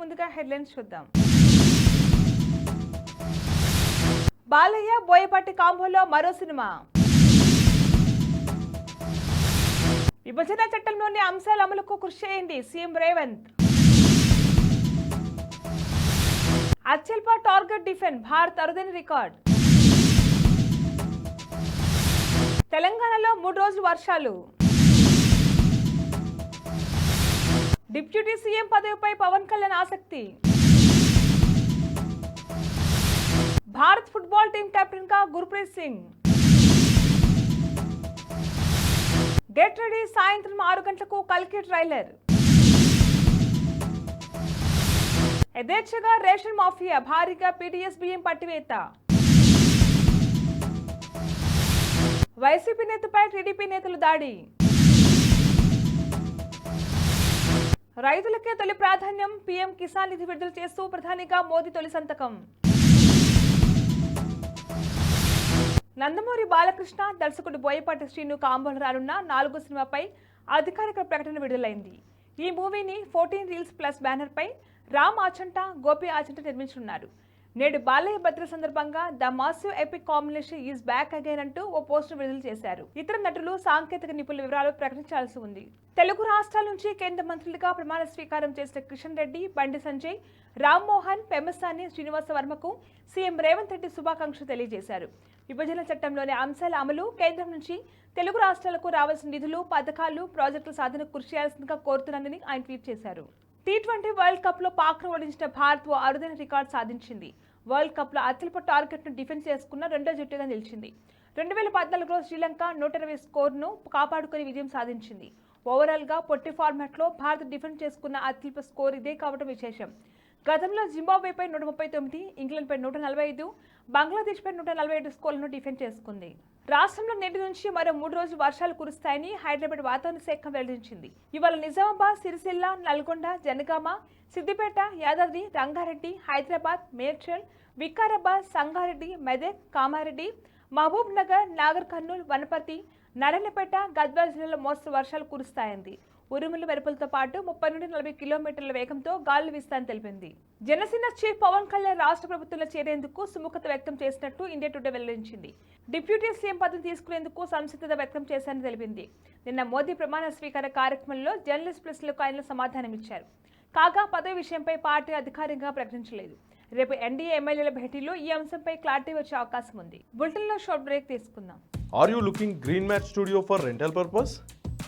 ముందుగా హెడ్లైన్స్ చూద్దాం. బాలయ్య బోయపాటి కాంబోలో మరో సినిమా. విభజన చట్టంలోని అంశాల అమలుకు కృషి చేయండి సీఎం రేవంత్. అత్యల్ప టార్గెట్ డిఫెన్ భారత్ అరుదైన రికార్డ్. తెలంగాణలో మూడు రోజులు వర్షాలు. డిప్యూటీ సీఎం పదవిపై పవన్ కళ్యాణ్ ఆసక్తి. భారత్ ఫుట్బాల్ టీం కెప్టెన్గా గుర్ప్రీత్ సింగ్. గెట్ రెడీ సాయంత్రం ఆరు గంటలకు కల్కి ట్రైలర్. యథేచ్ఛగా రేషన్ మాఫియా భారీగా పీటీఎస్ బియ్యం పట్టివేత. వైసీపీ నేతపై టీడీపీ నేతలు దాడి. రైతులకే తొలి ప్రాధాన్యం పీఎం కిసాన్ నిధి విడుదల చేస్తూ ప్రధానిగా మోదీ తొలి సంతకం. నందమూరి బాలకృష్ణ దర్శకుడు బోయపాటి శ్రీను కాంబోలు రానున్న నాలుగో సినిమాపై అధికారిక ప్రకటన విడుదలైంది. ఈ మూవీని ఫోర్టీన్ రీల్స్ ప్లస్ బ్యానర్పై రామ్ ఆచంట గోపి ఆచంట నిర్మించనున్నారు. నేడు బాలయ్య భద్ర సందర్భంగా the massive epic combination is back again అంటూ ఓ పోస్టర్ విడుదల చేశారు. ఇతర నటులు సాంకేతిక నిపుణుల వివరాలు ప్రకటించాల్సి ఉంది. తెలుగు రాష్ట్రాల నుంచి కేంద్ర మంత్రులుగా ప్రమాణ స్వీకారం చేసిన కిషన్ రెడ్డి బండి సంజయ్ రామ్మోహన్ పెమ్మసాని శ్రీనివాస వర్మకు సీఎం రేవంత్ రెడ్డి శుభాకాంక్షలు తెలియజేశారు. విభజన చట్టంలోని అంశాల అమలు కేంద్రం నుంచి తెలుగు రాష్ట్రాలకు రావాల్సిన నిధులు పథకాలు ప్రాజెక్టుల సాధనకు కృషి చేయాల్సిందిగా కోరుతున్నానని ఆయన ట్వీట్ చేశారు. టీ ట్వంటీ వరల్డ్ కప్లో పాక్ ఓడించిన భారత్ ఓ అరుదైన రికార్డు సాధించింది. వరల్డ్ కప్లో అత్యల్ప టార్గెట్ను డిఫెన్స్ చేసుకున్న రెండో జట్టుగా నిలిచింది. రెండు వేల పద్నాలుగులో శ్రీలంక నూట ఇరవై స్కోర్ను కాపాడుకుని విజయం సాధించింది. ఓవరాల్గా పొట్టి ఫార్మాట్లో భారత్ డిఫెండ్ చేసుకున్న అత్యల్ప స్కోర్ ఇదే కావడం విశేషం. గతంలో జింబాబ్వేపై నూట ముప్పై తొమ్మిది ఇంగ్లాండ్పై నూట నలభై ఐదు బంగ్లాదేశ్పై నూట నలభై ఏడు స్కోర్లను డిఫెండ్ చేసుకుంది. రాష్ట్రంలో నేటి నుంచి మరో మూడు రోజులు వర్షాలు కురుస్తాయని హైదరాబాద్ వాతావరణ శాఖ వెల్లడించింది. ఇవాళ నిజామాబాద్ సిరిసిల్ల నల్గొండ జనగామ సిద్దిపేట యాదాద్రి రంగారెడ్డి హైదరాబాద్ మేడ్చల్ వికారాబాద్ సంగారెడ్డి మెదక్ కామారెడ్డి మహబూబ్ నగర్ నాగర్ కర్నూలు వనపర్తి నారాయణపేట గద్వాల జిల్లాలో మోస్తరు వర్షాలు కురుస్తాయంది. ఉరుములు మెరుపులతో పాటు ముప్పై నుండి నలభై కిలోమీటర్ల వేగంతో గాలులు వీస్తాయని తెలిపింది. జనసేన చీఫ్ పవన్ కళ్యాణ్ రాష్ట్ర ప్రభుత్వంలో చేరేందుకు సుముఖత వ్యక్తం చేసినట్టు ఇండియా టుడే వెల్లడించింది. డిప్యూటీ సీఎం పదవి తీసుకునేందుకు సంసిద్ధత వ్యక్తం చేశారని తెలిపింది. నిన్న మోదీ ప్రమాణ స్వీకార కార్యక్రమంలో జర్నలిస్ట్ ప్రశ్నలకు ఆయన సమాధానమిచ్చారు కాగా పదవి విషయంపై పార్టీ అధికారికంగా ప్రకటించలేదు. రేపు ఎన్డీఏ ఎమ్మెల్యేల భేటీలో ఈ అంశంపై క్లారిటీ వచ్చే అవకాశం ఉంది. బులెటిన్లో షార్ట్ బ్రేక్ తీసుకుందాం. Are you looking green match studio for rental purpose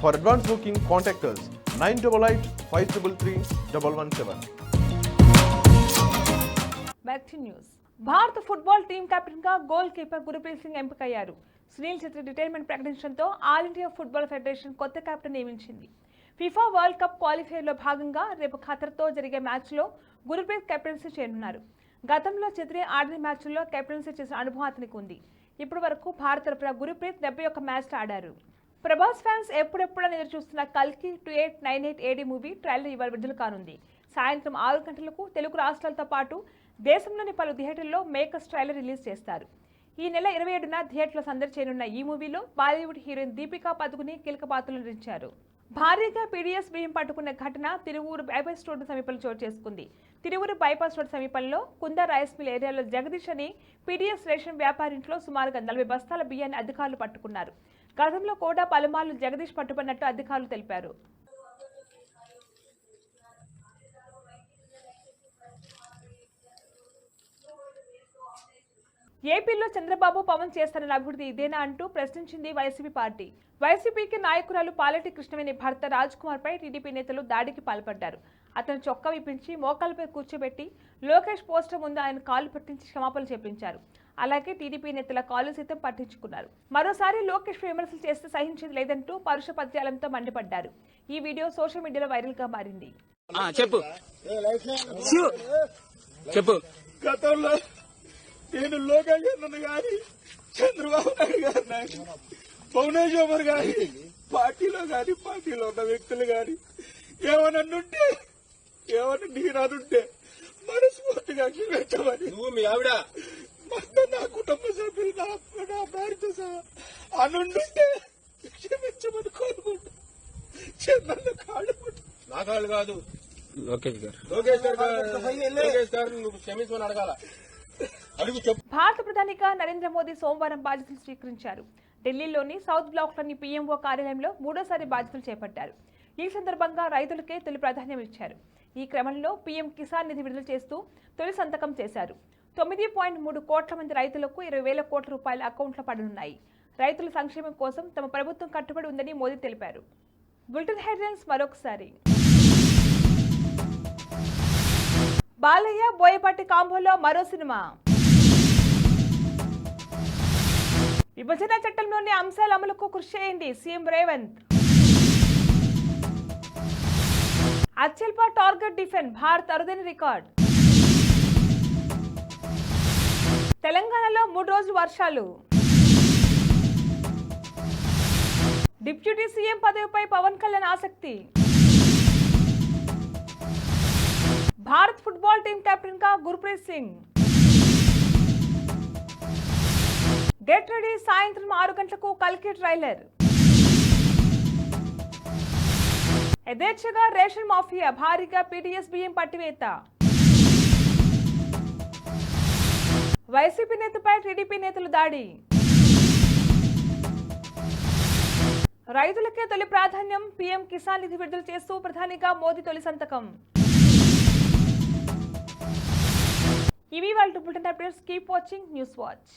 For advance booking, contact us 988 533 117. Back to news భారత ఫుట్బాల్ టీం కెప్టెన్గా గోల్ కీపర్ గురుప్రీత్ సింగ్ ఎంపికయ్యారు. సునీల్ ఛత్రి రిటైర్మెంట్ ప్రకటించడంతో ఆల్ ఇండియా ఫుట్బాల్ ఫెడరేషన్ కొత్త కెప్టెన్ నియమించింది. ఫిఫా వరల్డ్ కప్ క్వాలిఫైర్లో భాగంగా రేపు ఖతర్తో జరిగే మ్యాచ్లో గురుప్రీత్ కెప్టెన్సీ చేయనున్నారు గతంలో ఛత్రి ఆడిన మ్యాచ్ల్లో కెప్టెన్సీ చేసిన అనుభవం అతనికి ఉంది. ఇప్పటి వరకు భారత తరపున గురుప్రీత్ డెబ్బై ఒక్క మ్యాచ్లు ఆడారు. ప్రభాస్ ఫ్యాన్స్ ఎప్పుడెప్పుడని ఎదురు చూస్తున్న కల్కి two eight nine eight AD movie trailer ఇవాళ విడుదల కానుంది. సాయంత్రం ఆరు గంటలకు తెలుగు రాష్ట్రాలతో పాటు దేశంలోని పలు థియేటర్లో మేకర్స్ ట్రైలర్ రిలీజ్ చేస్తారు. ఈ నెల ఇరవై ఏడున థియేటర్లో సందడి చేయనున్న ఈ మూవీలో బాలీవుడ్ హీరోయిన్ దీపికా పదుకుని కీలక పాత్రలు నటించారు భారీగా పీడీఎస్ బియ్యం పట్టుకున్న ఘటన తిరువూరు బైపాస్ రోడ్డు సమీపంలో చోటు చేసుకుంది. తిరువూరు బైపాస్ రోడ్డు సమీపంలో కుంద రైస్ మిల్ ఏరియాలో జగదీష్ అని పీడీఎస్ రేషన్ వ్యాపారింట్లో సుమారుగా నలభై బస్తాల బియ్యాన్ని అధికారులు పట్టుకున్నారు. గతంలో కూడా పలుమార్లు జగదీష్ పట్టుబడినట్టు అధికారులు తెలిపారు. ఏపీలో చంద్రబాబు పవన్ చేస్తారన్న అభివృద్ధి ఇదేనా అంటూ ప్రశ్నించింది వైసీపీ పార్టీ. వైసీపీకి నాయకురాలు పాలటి కృష్ణవేణి భర్త రాజ్ కుమార్ పై టీడీపీ నేతలు దాడికి పాల్పడ్డారు. అతను చొక్కా విప్పించి మోకాలపై కూర్చోబెట్టి లోకేష్ పోస్టర్ ముందు ఆయన కాలు పట్టించి క్షమాపణలు చెప్పించారు. అలాగే టీడీపీ నేతల కాలు సైతం పట్టించుకున్నారు. మరోసారి లోకేష్ విమర్శలు చేస్తే సహించేది లేదంటూ పరుష పద్యాలంతో మండిపడ్డారు. ఈ వీడియో సోషల్ మీడియాలో వైరల్గా మారింది చెప్పు. చెప్పు. గతంలో నేను లోకేష్ గాని చంద్రబాబు నాయుడు గారు కానీ భువనేశ్వర్ గాని పార్టీలో గాని పార్టీలో ఉన్న వ్యక్తులు గాని ఏమన్నుంటే ఏమన్నా నీరానుంటే మనస్ఫూర్తిగా క్షమించమని నువ్వు మీ ఆవిడ. మొత్తం నా కుటుంబ సభ్యులు నా నా భార్యతో సహా అనుండుంటే క్షమించమని కోరుకుంటా చిన్న కాళ్ళు నా కాళ్ళు కాదు లోకేష్ గారు లోకేష్ గారు నువ్వు క్షమించమని అడగాల భారత ప్రధానిగా నరేంద్ర మోదీ సోమవారం బాధ్యతలు స్వీకరించారు. ఢిల్లీలోని సౌత్ బ్లాక్లోని పీఎంఓ కార్యాలయంలో మూడోసారి బాధ్యతలు చేపట్టారు. ఈ సందర్భంగా రైతులకే తొలి ప్రాధాన్యం ఇచ్చారు. ఈ క్రమంలో పీఎం కిసాన్ నిధి విడుదల చేస్తూ తొలి సంతకం చేశారు. తొమ్మిది పాయింట్ మూడు కోట్ల మంది రైతులకు ఇరవై వేల కోట్ల రూపాయల అకౌంట్లో పడనున్నాయి. రైతుల సంక్షేమం కోసం తమ ప్రభుత్వం కట్టుబడి ఉందని మోదీ తెలిపారు. బులెటిన్ హెడ్లైన్స్ మరొకసారి. బాలయ్య బోయపాటి కాంబోలో మరో సినిమా. విభజన చట్టంలోని అంశాల అమలుకు కృషి చేయండి సీఎం రేవంత్. అత్యల్ప టార్గెట్ డిఫెన్ భారత్ అరుదైన రికార్డ్. రోజులు వర్షాలు. డిప్యూటీ సీఎం పదవిపై పవన్ కళ్యాణ్ ఆసక్తి. భారత్ ఫుట్బాల్ టీం కెప్టెన్గా గుర్ప్రీత్ సింగ్. గెట్ రెడీ సాయంత్రం ఆరు గంటలకు కల్కి ట్రైలర్ యథేచ్ఛగా రేషన్ మాఫియా భారీగా పీటీఎస్ బియ్యం పట్టివేత. వైసీపీ నేతపై టీడీపీ నేతలు దాడి. రైతులకే తొలి ప్రాధాన్యం పీఎం కిసాన్ నిధి విడుదల చేస్తూ ప్రధానిగా మోదీ తొలి సంతకం. ఇవి వాళ్ళు bulletin updates. Keep watching news watch.